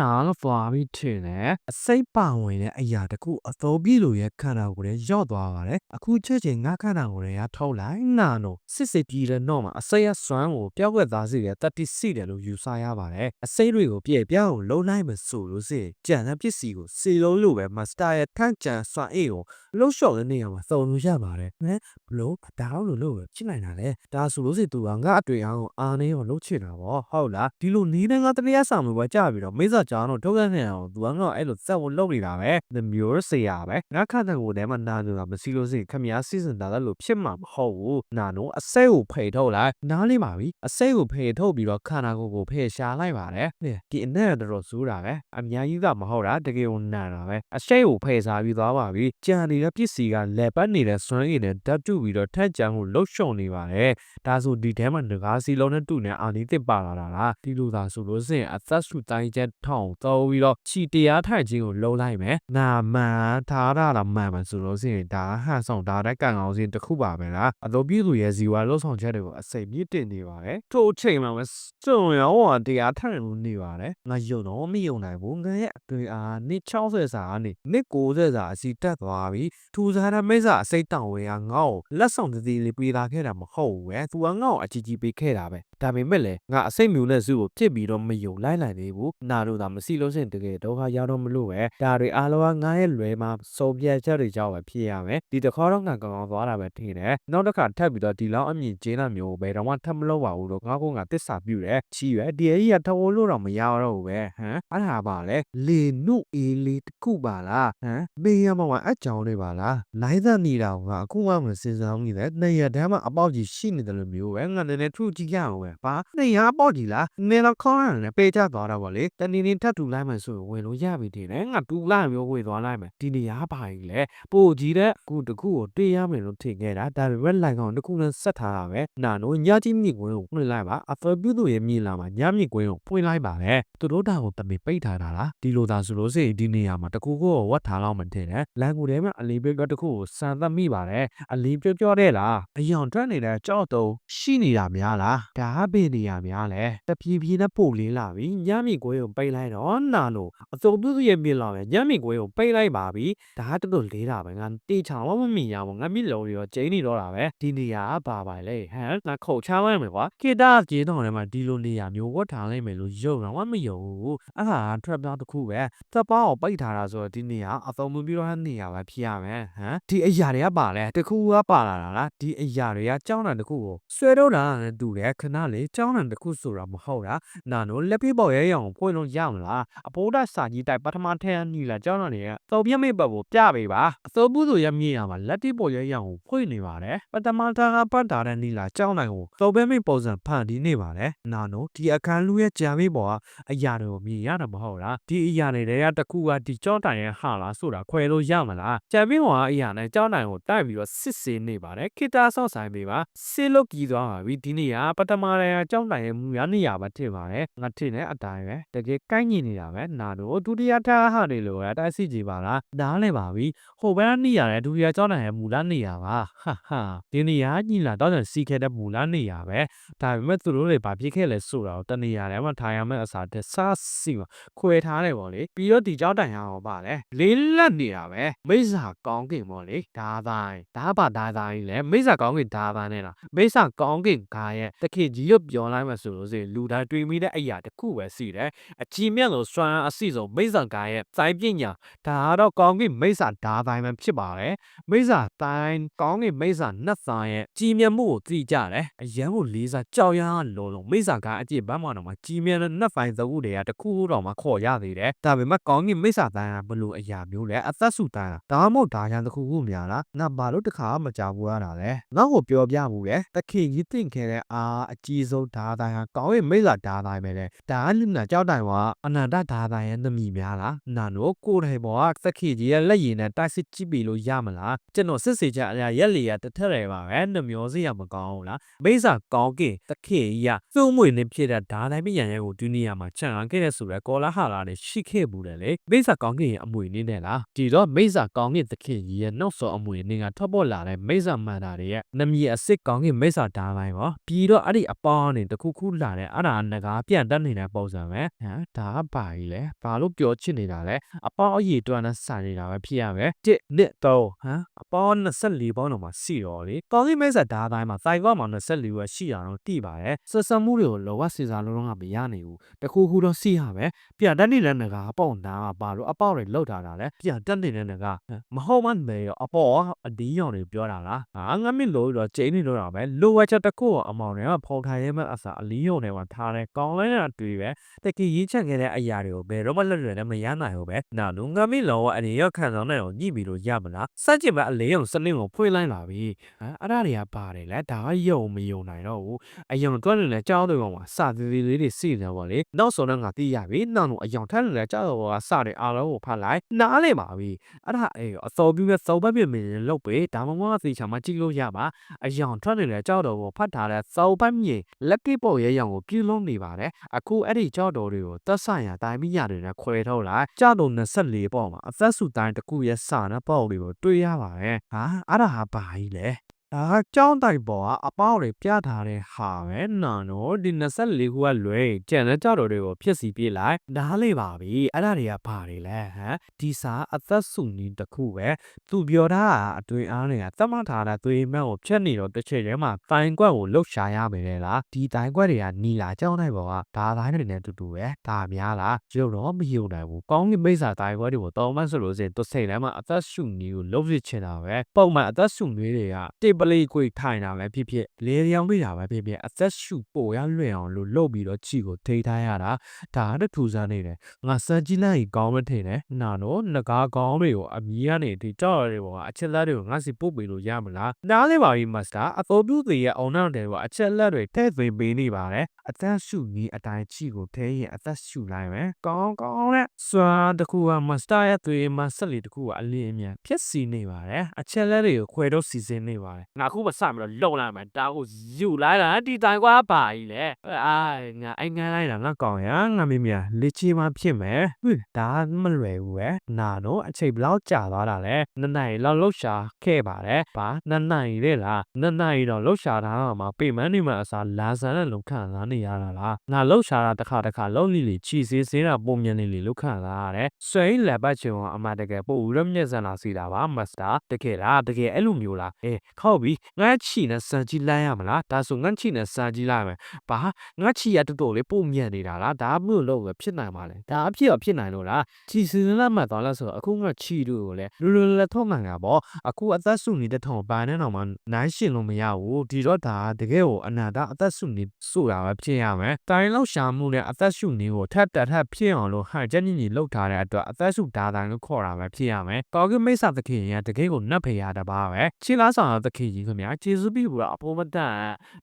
နာလို့သွားပြီးထင်တယ်အစိတ်ပါဝင်တဲ့အရာတခုအသောပြည့်လိုရဲ့ခန္ဓာကိုယ်ထဲရောက်သွားပါတယ်အခုချက်ချင်းငါခန္ဓာကိုယ်ထဲကထုတ်လိုက်နာလို့စစ်စစ်ပြီးတဲ့တော့မှာအစိတ်ရစွမ်းကိုပြောက်ွက်သားစီတဲ့တတိစီတယ်လို့ယူဆရပါတယ်အစိတ်တွေကိုပြည့်ပြအောင်လုံးလိုက်မဆိုလို့စိကြံတဲ့ပစ္စည်းကိုစီလုံးလို့ပဲမစတာရဲ့ထန့်ကြံစွမ်းအေးကိုလှုပ်လျှော်တဲ့နေရာမှာသုံးလို့ရပါတယ်ဟမ်ဘလို့ဒါတော့လို့လို့ပဲချစ်နိုင်တာလေဒါဆိုလို့စိသူကငါအတွေ့အကြုံကိုအားနေရောလှုပ်ချင်တာပေါ့ဟုတ်လားဒီလိုနီးနေငါတတရားဆောင်လို့ပဲကြာပြီးတော့မိစားကြောင်တော့ထုတ်ခဲ့နေအောင်သူကငါအဲ့လိုစက်ဝင်လုပ်နေတာပဲ the mure ဆရာပဲငါခန့်တဲ့ကိုယ်ထဲမှာနာနေတာမစီလို့စိခမည်းစီစဉ်တာလို့ဖြစ်မှာမဟုတ်ဘူးနာနိုအစိတ်ကိုဖိတ်ထုတ်လိုက်နားလေးပါပြီအစိတ်ကိုဖိတ်ထုတ်ပြီးတော့ခန္ဓာကိုယ်ကိုဖိတ်ရှာလိုက်ပါတယ်ဟဲ့ဒီအနဲ့တော်တော်စူးတာပဲအများကြီးကမဟုတ်တာတကယ်ကိုနာတာပဲအစိတ်ကိုဖိတ်စားပြီးသွားပါပြီကြံနေတဲ့ပစ္စည်းကလက်ပတ်နေတဲ့စွမ်းရည်နဲ့ဓာတ်တူပြီးတော့ထက်ကြံကိုလှုပ်ရှုံနေပါတယ်ဒါဆိုဒီထဲမှာငကားစီလုံးနဲ့တူနေအာနီတစ်ပါလာတာလားဒီလိုသာဆိုလို့စင်အသက်စုတိုင်းချက်ထောင်တော့ပြီးတော့ခြီတရားထိုင်ခြင်းကိုလုံးလိုက်မယ်နာမှန်ထားတာလားမှန်မှန်ဆိုလို့စင်ဒါဟန်ဆောင်ဒါတဲ့ကံအောင်စင်တစ်ခုပါပဲလားအလိုပြည့်သူရဲ့ဇီဝလှုပ်ဆောင်ချက်တွေကိုအစိမ့်မြင့်တင်နေပါတယ်ထို့အချိန်မှာပဲစုံရောဟောတရားထိုင်လို့နေပါတယ်ငါယုံတော့မယုံနိုင်ဘူးငါရဲ့အတွေ့အားနှစ်60စာကနေနှစ်90စာအစီတက်သွားပြီထူစားတဲ့မိစ္ဆာအစိတ်တောင်ဝဲကငါ့ကိုလက်ဆောင်တည်းလေးပေးလာခဲ့တာမဟုတ်ဘူးပဲသူကငါ့ကိုအကြီးကြီးပေးခဲ့တာပဲဒါပေမဲ့လည်းငါအစိတ်မျိုးနဲ့စုကိုပြစ်ပြီးတော့မယုံလိုက်နိုင်သေးဘူးနာတို့သာမစီလို့စင်တကယ်ဒုက္ခရောက်တော့မလို့ပဲဒါတွေအားလုံးကငါရဲ့လွဲမှာစုံပြတ်ချက်တွေကြောင့်ပဲဖြစ်ရမယ်ဒီတစ်ခါတော့ငါကောင်းကောင်းသွားတာပဲထင်တယ်နောက်တစ်ခါထပ်ပြီးတော့ဒီလောက်အမြင့်ကျင်းတာမျိုးကိုဘယ်တော့မှထပ်မလုပ်ပါဘူးလို့ငါကငါတစ္ဆာပြုတယ်ချီရွယ်ဒီအကြီးကထဝလို့တော့မရတော့ဘူးပဲဟမ်အဲ့ဒါပါလေလေနုအေးလေးတစ်ခုပါလားဟမ်ဘေးရမကအကြောင်းလေးပါလားလိုင်းသက်နေတာကအခုမှမစင်စားမိတယ်နေရတမ်းမှာအပေါက်ကြီးရှိနေတယ်လို့မျိုးပဲငါနည်းနည်းထူကြည့်ကြအောင်ပဲဘာနေရအပေါက်ကြီးလားနေတော့ခေါင်းရတယ်ပေးချသွားတာပေါ့လေတနေနေထပ်တူလိုက်မှဆိုရင်ဝင်လို့ရပြီတင်တယ်ငါတူလိုက်မျိုးဝင်သွားလိုက်မယ်ဒီနေရာပါကြီးလေပို့ကြီးတဲ့အခုတခုကိုတေးရမယ်လို့ထင်ခဲ့တာဒါပေမဲ့လိုက်ကောင်တစ်ခုနဲ့ဆက်ထားတာပဲနာနိုညကြီးမြင့်ကွင်းကိုဖွင့်လိုက်ပါအဖပြုသူရဲ့မြင်လာမှာညမြင့်ကွင်းကိုဖွင့်လိုက်ပါလေသူတို့တာကိုတမင်ပိတ်ထားတာလားဒီလိုသာဆိုလို့စိဒီနေရာမှာတကူကိုဝတ်ထားလောက်မထင်နဲ့လန်ကူထဲမှာအလီဘက်ကတခုကိုစံသက်မိပါတယ်အလီပြောပြောတဲ့လားအယောင်ထွက်နေတဲ့ကြောက်တုံးရှိနေတာများလားဒါပင်နေရများလဲတပြေးပြေးနဲ့ပို့လေးလာပြီညမြင့်ကွင်းကိုပိတ်လိုက်တော့နာလို့အစုံပြုသူရဲ့မြင်လာမယ်ညမြင့်ကွင်းကိုပိတ်လိုက်ပါပြီဒါကတော်တော်လေးတာပဲငါတေချာမမမြင်ရဘူးငါမြင့်လုံးရောကျင်းနေတော့တာပဲဒီနေရာကပါပါလေဟမ်ငါခုတ်ချမ်းလိုက်မယ်ကွာကေတာကျေးတော်ထဲမှာဒီလိုနေရာမျိုးဝတ်ထားလိုက်မယ်လို့ယုံတော့မယုံဘူးအဲ့ဒါက trap တစ်ခုပဲတပ်ပါကိုပိတ်ထားတာဆိုတော့ဒီနေရာအသုံးမပြုတော့တဲ့နေရာပဲဖြစ်ရမယ်ဟမ်ဒီအရာတွေကပါလဲတခုကပါလာတာလားဒီအရာတွေကကြောင်းတန်တစ်ခုကိုဆွဲတော့တာနဲ့တူတယ်ခဏလေးကြောင်းတန်တစ်ခုဆိုတာမဟုတ်တာနာနိုလက်ပြပေါ်ရဲရအောင်ဖွင့်လို့ရမလားအပိုးဒစာကြီးတိုက်ပထမထဲကညီလာကြောင်းတန်တွေကသုံးပြမိပတ်ကိုပြပေးပါအစိုးဘူးဆိုရမြေရမှာလက်ပြပေါ်ရဲရအောင်ဖွင့်နေပါတယ်ပထမထားကပတ်တာတဲ့ညီလာကြောင်းတန်ကိုသုံးပြမိပုံစံဖန်တီးနေပါတယ်နာနိုဒီအခန်းလူရဲ့ကြာမေးပေါ်ကအရာတွေကိုမြင်ရတာမဟုတ်လားဒီအရာတွေကတခုကဒီကြောင်းတန်ရဲ့ဟာလားဆိုတာခွဲလို့ရမလားကြာမေးပေါ်ကအရာနဲ့ကြောင်းတန်ကိုတိုက်ပြီးတော့စစ်ဆေးနေပါတယ်ခိတာဆော့ဆိုင်ပေးပါစစ်လို့ကြီးသွားပါပြီဒီနေ့ကပထမတည်းကကြောင်းတန်ရဲ့မူရနေရပါထင်ပါတယ်ငါထင်တဲ့အတိုင်းပဲတကယ်ကိုင်းညီနေတာပဲနာတို့ဒုတိယထားဟာနေလို့တိုက်စီကြည့်ပါလားနားလဲပါပြီဟိုဘက်ကနေရတယ်ဒုတိယကြောင်းတန်ရဲ့မူလနေရပါဟာဟာဒီနေရာညီလာတော့စီခဲ့တဲ့မူလနေရပဲဒါပေမဲ့သူတို့တွေဘာဖြစ်ခဲ့လဲဆိုတာကိုတနေရာထဲမှာထားရမယ့်အစားတက်ဆာစီမှာခွဲထားတယ်ပေါ့လေပြီးတော့ဒီကြောင်းတန်ရအောင်ပါလေလေးလက်နေတာပဲမိစ္ဆာကောင်းကင်ပေါ့လေဒါတိုင်းဒါပါဒါတိုင်းလေမိစ္ဆာကောင်းကင်ဒါတိုင်းနဲ့လားမိစ္ဆာကောင်းကင်ကားရဲ့တခင်ကြီးကိုပြောလိုက်မှဆိုလို့စီလူတိုင်းတွေးမိတဲ့အရာတစ်ခုပဲစီတယ်အချီမြတ်လို့စွမ်းအစီဆုံးမိစ္ဆာကားရဲ့စိုင်းပညာဒါကတော့ကောင်းကင်မိစ္ဆာဒါတိုင်းပဲဖြစ်ပါတယ်မိစ္ဆာတိုင်းကောင်းကင်မိစ္ဆာနှက်သားရဲ့ကြီးမြတ်မှုကိုသိကြတယ်အရန်ကိုလေးစားကြောက်ရမ်းလုံးလုံးမိစ္ဆာကားအကြည့်ဘမ်းမတော်မှာကြီးမြတ်တဲ့နှက်ဖိုင်သကုတွေကတခုတော့မှခေါ်ရသေးတယ်ဒါပေမဲ့ကောင်းကင်မိစ္ဆာတိုင်းကဘလို့အရာမျိုးလဲအသက်စုတိုင်းလားဒါမှမဟုတ်ဒါရန်တခုခုများလားငါဘာလို့တခါမှမကြောက်ဘူးရတာလဲငါ့ကိုပြောပြမှုလေတခင်ကြီးတင့်ခဲ့တဲ့အာအကြီးဆုံးဒါတိုင်းဟာကောင်းကင်မိစ္ဆာဒါတိုင်းပဲလေဒါကလူနာကြောက်တိုင်ကအနန္တဒါတိုင်းရဲ့သမီးများလားနာတို့ကိုယ်တိုင်ပေါ်ကသခင်ကြီးရဲ့လက်ရည်နဲ့တိုက်စစ်ကြည့်ပြီလို့ရမလားကျွန်တော်စစ်စေချအရာရက်လီရတစ်ထက်ရပါပဲနှမျောစရာမကောင်းဘူးလားမိစ္ဆာကောင်းကင်သခင်ကြီးကသူ့အမွေနဲ့ဖြစ်တဲ့ဒါတိုင်းပြရန်ရဲ့ကိုဒုနီယာမှာခြံခဲ့တဲ့ဆိုရဲကောလာဟာလာနဲ့ရှိခဲ့ဘူးတယ်လေမိစ္ဆာကောင်းကင်ရဲ့အမွေနည်းနဲ့လားဒီတော့မိစ္ဆာကောင်းကင်သခင်ကြီးရဲ့နောက်စောအမွေနည်းကထွက်ပေါ်လာတဲ့မိစ္ဆာမန္တာတွေရဲ့နမီအစ်စ်ကောင်းကင်မိစ္ဆာဒါတိုင်းပေါ့ပြီးတော့အဲ့ဒီအပပေါင်းနေတခုခုလာတယ်အဲ့ဒါငကားပြန်တက်နေတဲ့ပုံစံပဲဟမ်ဒါကဘာကြီးလဲဘာလို့ပြောချင်နေတာလဲအပေါင်းအရေအတွက်နဲ့ဆိုင်နေတာပဲဖြစ်ရမယ်တစ်နှစ်သုံးဟမ်အပေါင်း24ပေါင်းတော့မှစီတော့လေကောင်းစီမဲဆက်ဓာတ်တိုင်းမှာစိုက်ကောက်မှာ24ပဲရှိတာတော့တိပါတယ်ဆက်စပ်မှုတွေကိုလောကစီစားလုံးလုံးကမရနိုင်ဘူးတခုခုတော့စီရမယ်ပြန်တက်နေတဲ့ငကားပေါ့နာကဘာလို့အပေါက်တွေလောက်ထားတာလဲပြန်တက်နေတဲ့ငကားဟမ်မဟုတ်မှန်းမေရောအပေါအဒီးရောင်တွေပြောတာလားဟာငါမင်းလို့တော့ကျင်းနေတော့တာပဲလိုဝက်ချက်တစ်ခုကိုအမောင်တွေကဖော်ထိုင်ရဲမဲ့အစားအလီးရောင်တွေမှာထားတယ်ကောင်းလိုက်တာတွေ့ပဲတကီရေးချက်ခဲ့တဲ့အရာတွေကိုဘယ်တော့မှလွတ်လွယ်နဲ့မရနိုင်ဘူးပဲနာလူငါမင်းလောအနေရောက်ခံဆောင်တဲ့ကိုညှိပြီးလို့ရမလားစัจကျင်မဲ့အလေးရောင်စနစ်ကိုဖွင့်လိုက်လာပြီဟမ်အဲ့ဒါတွေကပါတယ်လေဒါကယုံမယုံနိုင်တော့ဘူးအယုံတွက်နေတဲ့ကြောင်းတွေပေါ်မှာစသေးသေးလေးတွေစီနေပါလေနောက်ဆုံးတော့ငါသိရပြီနောက်တော့အယုံထက်နေတဲ့ကြောင်းတွေကစတဲ့အားလုံးကိုဖတ်လိုက်နားလေပါပြီအဲ့ဒါအေးအစော်ပြီးမဲ့စော်ပတ်ပြမင်းလောက်ပဲဒါမှမဟုတ်သေချာမှကြည့်လို့ရပါအယုံထွက်နေတဲ့ကြောက်တော်ကိုဖတ်ထားတဲ့စော်ပတ်မြေလက်ကိပေါ်ရဲရောင်ကိုပြုလုံးနေပါတယ်အခုအဲ့ဒီကြောက်တော်တွေကိုသက်ဆိုင်ရာတိုင်းမိညာတွေနဲ့ခွဲထုတ်လိုက်ကြောက်တော်24ပေါ့မှာအသက်စုတိုင်းတစ်ခုရဲ့စာနဲ့ပေါ့တွေကိုတွေ့ရပါတယ်ဟာအဲ့ဒါဟာဘာကြီးလဲ ဒါကကြောင်းတိုက်ပေါ်ကအပေါက်တွေပြထားတဲ့ဟာပဲနော်နော်ဒီ24ခုကလွဲကြံတဲ့ကြောက်တော်တွေကိုဖြစ်စီပြေးလိုက်ဒါလေးပါပြီအဲ့ဒါတွေကဘာတွေလဲဟမ်ဒီစာအသက်စုနည်းတစ်ခုပဲသူပြောတာကအတွေ့အားတွေကသတ်မှတ်ထားတဲ့သွေးမှန်ကိုဖြတ်နေတော့တစ်ချိန်တည်းမှာတိုင်ကွက်ကိုလှုပ်ရှားရမယ်လေလားဒီတိုင်ကွက်တွေကနီလာကြောင်းတိုက်ပေါ်ကဒါတိုင်းတွေနဲ့တူတူပဲဒါများလားရုပ်တော့မယုံနိုင်ဘူးကောင်းကင်မိစ္ဆာတိုင်ကွက်တွေကိုတောင်းမှဆိုလို့စရင်သူစိတ်ထဲမှာအသက်စုနည်းကိုလှုပ်ရချင်တာပဲပုံမှန်အသက်စုနည်းတွေကတိပလေးကိုထိုင်တာပဲဖြစ်ဖြစ်လေရောင်ပြတာပဲဖြစ်ဖြစ်အသက်ရှူပိုရလွယ်အောင်လို့လုပ်ပြီးတော့ခြီကိုထိထားရတာဒါကတထူစားနေတယ်ငါစမ်းကြည့်လိုက်ရင်ကောင်းမထင်နဲ့နာတော့ငကားကောင်းတွေကိုအမီးကနေဒီကြောက်ရတွေပေါ်ကအချက်လက်တွေကိုငါစီပုတ်ပေးလို့ရမလားနားလေးပါပြီမစတာအတော်ပြုသေးရဲ့အောင်နောက်တယ်ကအချက်လက်တွေထည့်သွင်းပေးနေပါတယ်အသက်ရှူကြီးအတိုင်းခြီကိုထဲရင်အသက်ရှူလိုက်မယ်ကောင်းကောင်းနဲ့စွာတခုကမစတာရဲ့သွေးမဆက်လီတခုကအလင်းအမြန်ဖြစ်စီနေပါတယ်အချက်လက်တွေကိုခွဲတော့စီစဉ်နေပါတယ်ငါအခုမစပြီးတော့လုံလိုက်မယ်တာကိုယူလိုက်တာဒီတိုင်ကွာပါကြီးလေအာငါအိုင်ငန်းလိုက်တာငါကောင်းရငါမင်းမလေချီမှဖြစ်မယ်ဟွဒါမလွယ်ဘူးပဲနာတော့အချိန်ဘလောက်ကြာသွားတာလဲနှစ်နိုင်လောက်လှုပ်ရှားခဲ့ပါတယ်ဘာနှစ်နိုင်လေလားနှစ်နိုင်တော့လှုပ်ရှားတာမှပေမန်းနေမှာအစားလာဆန်တဲ့လုံခံစားနေရတာလားငါလှုပ်ရှားတာတစ်ခါတစ်ခါလုံးလိလိချီစေးစေးတာပုံမြန်နေလေလှုပ်ခံစားရတယ်ဆွဲလက်ပတ်ချင်အောင်အမတကယ်ပို့ဦးရမျက်စံလာစီတာပါမစတာတကယ်လားတကယ်အဲ့လိုမျိုးလားအေးခောက်ပြီငါချီနဲ့စံကြီးလိုက်ရမလားဒါဆိုငါချီနဲ့စံကြီးလိုက်မယ်ဘာငါချီရတော်တော်လေးပုံမြန်နေတာလားဒါမှမဟုတ်လို့ပဲဖြစ်နိုင်ပါလေဒါအဖြစ်တော့ဖြစ်နိုင်လို့လားချီစီလက်မှတ်သွားလားဆိုတော့အခုငါချီတို့ကိုလည်းလူလူလက်ထုံးမှန်တာပေါ့အခုအသက်စုနေတဲ့ထုံဘာနဲ့တော့မှနိုင်ရှင်လို့မရဘူးဒီတော့ဒါတကယ်ကိုအနန္တအသက်စုနေဆိုတာပဲဖြစ်ရမယ်တိုင်းလောက်ရှာမှုနဲ့အသက်စုနေကိုထပ်တက်ထပ်ဖြစ်အောင်လို့ဟန်ချက်ညင်ညင်လှုပ်ထားတဲ့အတွက်အသက်စုဒါတိုင်းလို့ခေါ်တာပဲဖြစ်ရမယ်ကောက်ကမိတ်ဆာသခင်ရတကယ်ကိုနတ်ဖေရတပါပဲချီလားဆောင်သခင်ကြီးခင်ဗျာကျေးဇူးပြုလို့အဖို့မတန်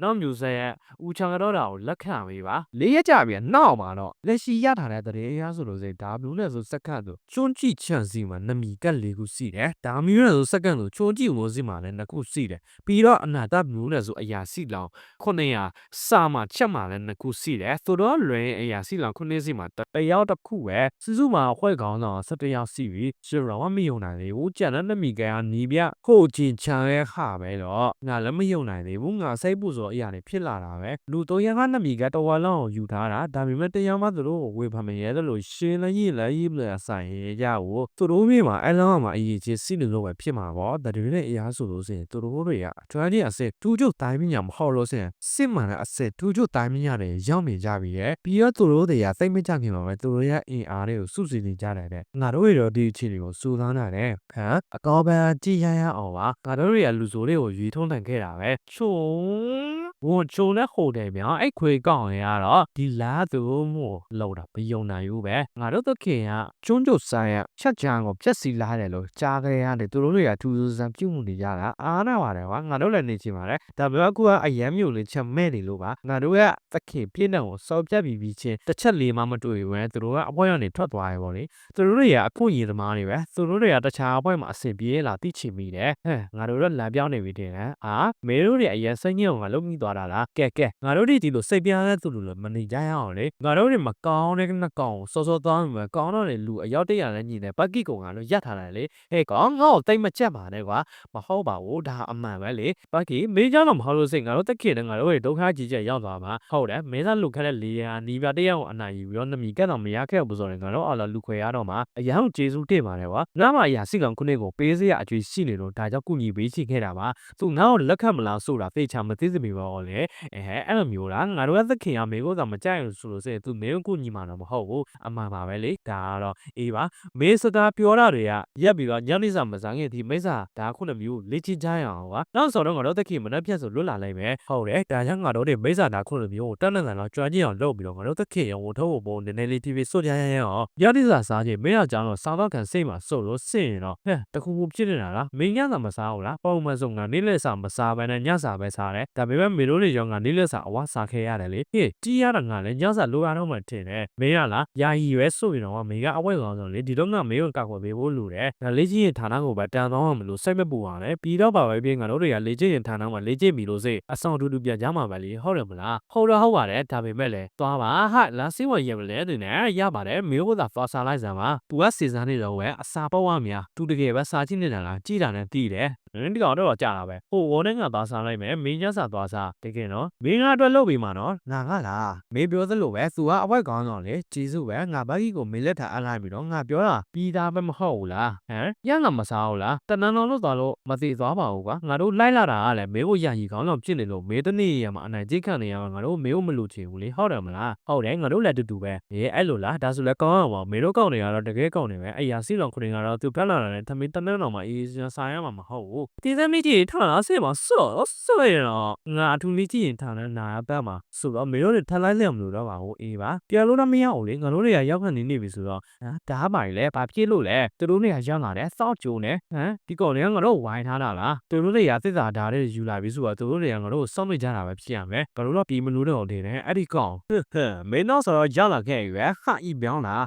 နောက်မျိုးဆက်ရဲ့ဦးချောင်ကတော့တာကိုလက်ခံပေးပါလေးရကြပြီနောက်မှာတော့လက်ရှိရထားတဲ့တရေအရာဆိုလို့စိဒါမျိုးနဲ့ဆိုစက္ကန့်ဆိုချွန်းကြည့်ချန်စီမှာနမီကက်လေးခုစီတယ်ဒါမျိုးနဲ့ဆိုစက္ကန့်ဆိုချွန်းကြည့်မိုးစီမှာလည်းနှစ်ခုစီတယ်ပြီးတော့အနာတမျိုးနဲ့ဆိုအရာစီလောင်900စာမှာချက်မှာလည်းနှစ်ခုစီတယ်ဆိုတော့လွယ်အရာစီလောင်9စီမှာတယောက်တစ်ခုပဲစုစုမှာခွဲကောင်းတော့17ယောက်စီပြီဆိုတော့မယုံနိုင်သေးဘူးကြံတဲ့နမီကနီးပြဟိုချင်းချန်ရဲ့ခါပဲတော့ငါလည်းမယုံနိုင်သေးဘူးငါစိတ်ပူဆိုအရာတွေဖြစ်လာတာပဲလူတော့ရငါနမီကတဝါလောက်ကိုယူထားတာဒါပေမဲ့တရားမှသူတို့ကိုဝေဖန်မရဲတယ်လို့ရှင်းလည်းရေးလည်းရေးမလဲဆိုင်ရကြကိုသူတို့မိမှာအဲလောင်းမှာအရေးကြီးစီလို့ပဲဖြစ်မှာပေါ့ဒါတွေနဲ့အရာဆိုလို့စရင်သူတို့တွေကကျွမ်းကျင်အစစ်တူကျုပ်တိုင်းပညာမဟုတ်လို့စရင်စစ်မှန်တဲ့အစစ်တူကျုပ်တိုင်းပညာတွေရောက်နေကြပြီရဲ့ပြီးတော့သူတို့တွေကစိတ်မကြခင်မှာပဲသူတို့ရဲ့အင်အားတွေကိုစုစည်းနေကြတယ်တဲ့ငါတို့တွေတော့ဒီအခြေအနေကိုစူးစမ်းနေတယ်ဟမ်အကောပဲကြည်ရရအောင်ပါငါတို့တွေကလူဆိုလေးကိုရွေထုံးထိုင်ခဲ့တာပဲချုံ ဝန်ချုံတဲ့ဟိုတယ်ဗျာအဲ့ခွေကောင်းရတော့ဒီလာသူမို့လောက်တာမယုံနိုင်ဘူးပဲငါတို့သခင်ကကျွန်းကျုပ်ဆိုင်ရချက်ချန်ကိုဖြက်စီလာတယ်လို့ကြားကြရတယ်သူတို့တွေကထူးထူးဆန်းပြုတ်မှုနေကြတာအားနာပါတယ်ကွာငါတို့လည်းနေချင်ပါတယ်ဒါပေမဲ့အခုကအရန်မျိုးလေးချက်မဲ့နေလို့ပါငါတို့ကသခင်ပြည့်တဲ့ကိုစော်ပြတ်ပြီးပြီးချင်းတစ်ချက်လေးမှမတွေ့ဘူးပဲသူတို့ကအပွဲကနေထွက်သွားရပေါ့လေသူတို့တွေကအခွင့်အရေးသမားတွေပဲသူတို့တွေကတခြားအပွဲမှာအဆင်ပြေလာသိချင်မိတယ်ဟဲ့ငါတို့တော့လမ်းပြောင်းနေပြီတင်တယ်အာမေတို့တွေအရန်စိတ်ညစ်အောင်ငါလုပ်မိသွားသွားတာလားကဲကဲငါတို့တွေဒီလိုစိတ်ပြားတဲ့သူလိုလည်းမနေကြရအောင်လေငါတို့တွေမကောင်းတဲ့နှစ်ကောင်စောစောသွားမှာကောင်းတော့လေလူအယောက်တရာနဲ့ညီနေဘက်ကီကောင်ကလို့ရက်ထားတယ်လေဟဲ့ကောင်ငါ့ကိုတိတ်မကြက်ပါနဲ့ကွာမဟုတ်ပါဘူးဒါအမှန်ပဲလေဘက်ကီမင်းကြောင့်တော့မဟုတ်လို့စိတ်ငါတို့တက်ခင်နဲ့ငါတို့တွေဒုက္ခကြီးချက်ရောက်သွားမှာဟုတ်တယ်မင်းသားလူခက်တဲ့လေယာနီးပြတယောက်အနိုင်ယူပြီးတော့နမီကက်တော့မရခဲ့ဘူးဆိုရင်ငါတို့အော်လာလူခွေရတော့မှာအရန်ကိုကျေးဇူးတင်ပါတယ်ကွာငါမှအရာစိကောင်ခုနှစ်ကိုပေးစရာအကျွေးရှိနေလို့ဒါကြောင့်ကုညီပေးချင်ခဲ့တာပါသူငါ့ကိုလက်ခတ်မလားဆိုတာသိချာမသိစမီပါတော့လေအဲဟဲအဲ့လိုမျိုးလားငါတို့ကသခင်ရမေကိုသာမကြိုက်လို့ဆိုလို့ဆိုရင်သူမင်းကိုညီမတော့မဟုတ်ဘူးအမှန်ပါပဲလေဒါကတော့အေးပါမင်းစကားပြောတာတွေကရက်ပြီးတော့ညနေစာမစားခင်ဒီမိစ္ဆာဒါခုနှစ်မျိုးလေ့ကျင့်ကြရအောင်ကွာနောက်ဆိုတော့ငါတို့သခင်မနှက်ဖြတ်ဆိုလွတ်လာလိုက်မယ်ဟုတ်တယ်ဒါကြောင့်ငါတို့တွေမိစ္ဆာဒါခုနှစ်မျိုးကိုတက်နေတယ်တော့ကြွမ်းကြည့်အောင်လုပ်ပြီးတော့ငါတို့သခင်ရဝန်ထုတ်ဖို့ပုံနည်းနည်းလေး TV စွတ်ကြရရအောင်ညနေစာစားခြင်းမင်းအကြောင်းတော့စားတော့ခံစိတ်မှာစုပ်လို့စင်ရင်တော့ဟဲ့တခုခုဖြစ်နေတာလားမင်းညစာမစားဘူးလားပုံမှန်ဆိုငါနေ့လက်စာမစားဘဲနဲ့ညစာပဲစားတယ်ဒါပေမဲ့မင်းတို့တွေရောငါနေ့လက်စာအဝါစားခဲ့ရတယ်လေဟေးတီးရတာငါလည်းညစာလိုရတော့မှထင်တယ်မင်းကလားယာယီရွယ်ဆိုရင်တော့မင်းကအဝဲကောင်းဆုံးလေဒီတော့ငါမင်းကိုကောက်ွယ်ပေးဖို့လိုတယ်ငါလေ့ကျင့်ရင်ဌာနကိုပဲတန်သွားမှမလို့စိတ်မပူပါနဲ့ပြီးတော့ပါပဲပြင်ငါတို့တွေကလေ့ကျင့်ရင်ဌာနမှာလေ့ကျင့်ပြီလို့စိအဆောင်အတူတူပြန်ကြမှာပဲလေဟုတ်တယ်မလားဟုတ်တော့ဟုတ်ပါတယ်ဒါပေမဲ့လည်းသွားပါဟာလာစေးဝင်ရမလဲတင်နဲ့ရပါတယ်မင်းတို့ကဖာစာလိုက်စမ်းပါသူကစီစားနေတော့ဝဲအစာပေါ့ဝမြသူတကယ်ပဲစာကြည့်နေတာလားကြည်တာနဲ့တီးတယ်နင်းဒီကောင်တော့ကြာတာပဲဟိုဝေါ်နဲ့ငါသွားစားလိုက်မယ်မင်းညစာသွားစားတကယ်နော်မင်းကအတွက်လုပ်ပြီးမှာနော်ငါကလားမင်းပြောသလိုပဲသူကအဝက်ကောင်းတော့လေဂျေစုပဲငါဘက်ကြီးကိုမင်းလက်ထအလိုက်ပြီးတော့ငါပြောတာပြီးသားပဲမဟုတ်ဘူးလားဟမ်ရငါမစားဘူးလားတနန်တော်လို့သွားလို့မသိသွားပါဘူးကွာငါတို့လိုက်လာတာကလည်းမင်းကိုယာယီကောင်းတော့ဖြစ်နေလို့မင်းတနေ့ရမှာအနိုင်ကြီးခံနေရမှာငါတို့မင်းကိုမလို့ချင်ဘူးလေဟုတ်တယ်မလားဟုတ်တယ်ငါတို့လည်းတူတူပဲအေးအဲ့လိုလားဒါဆိုလည်းကောင်းအောင်ပါမင်းတို့ကောင်းနေရတော့တကယ်ကောင်းနေပဲအဲ့ရစီလောင်ခုနေကတော့သူဖက်လာတယ်သမီးတနန်းတော်မှာအေးစဆိုင်ရမှာမဟုတ်ဘူးဒီသမီးကြီးထားလာစေမှာဆော့ဆော့ရတော့ငါအထူးလေးကြည့်ရင်ထားတဲ့နာရပတ်မှာဆိုတော့မင်းတို့တွေထပ်လိုက်လျက်မလို့တော့ပါဘူးအေးပါပြန်လို့တော့မရအောင်လေငါတို့တွေကရောက်ခံနေနေပြီဆိုတော့ဟာဒါပါလေဘာဖြစ်လို့လဲသူတို့တွေကရောက်လာတယ်စောက်ကြိုးနေဟမ်ဒီကောင်တွေကငါတို့ဝိုင်းထားတာလားသူတို့တွေကသစ္စာဓာတ်တွေယူလာပြီဆိုတော့သူတို့တွေကငါတို့ကိုစောင့်မိကြတာပဲဖြစ်ရမယ်ငါတို့တော့ပြီးမလို့တော့နေတယ်အဲ့ဒီကောင်ဟဲ့ဟဲ့မင်းတော့ဆိုတော့ရောက်လာခဲ့ရွယ်ဟာဤပြောင်းလား